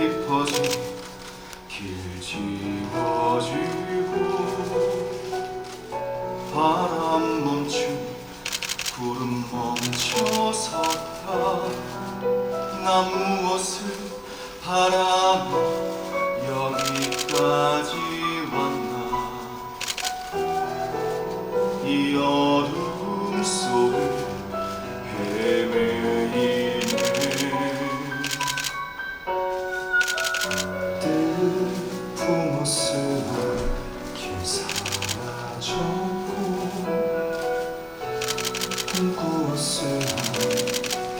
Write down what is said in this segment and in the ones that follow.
깊어져 길 지워지고 바람 멈춤 구름 멈춰 섰다. 나 무엇을 바라며 여기까지 곳을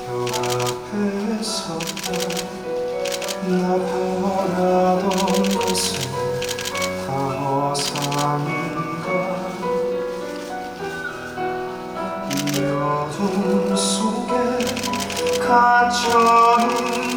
겨 앞에 섰다 나 바라던 것은 다 허상인가? 이 어둠 속에 갇혀있는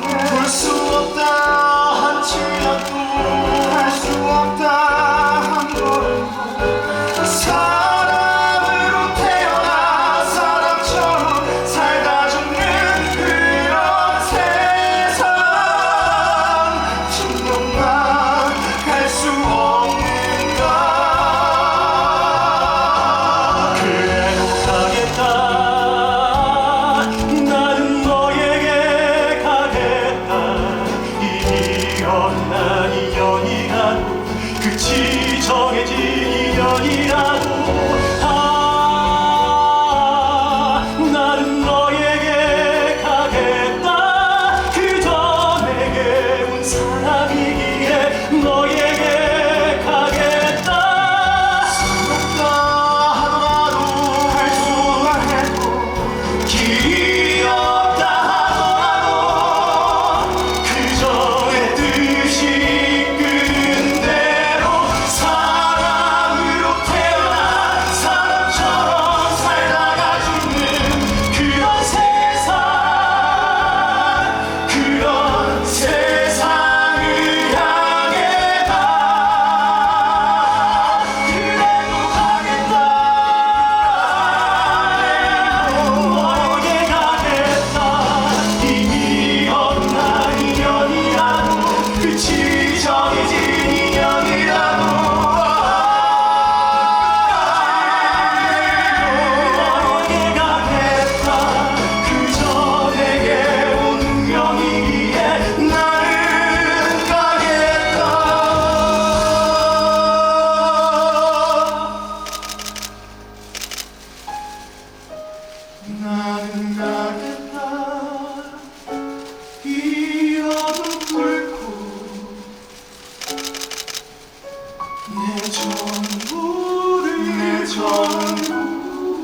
내 전부를 내 전부.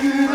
그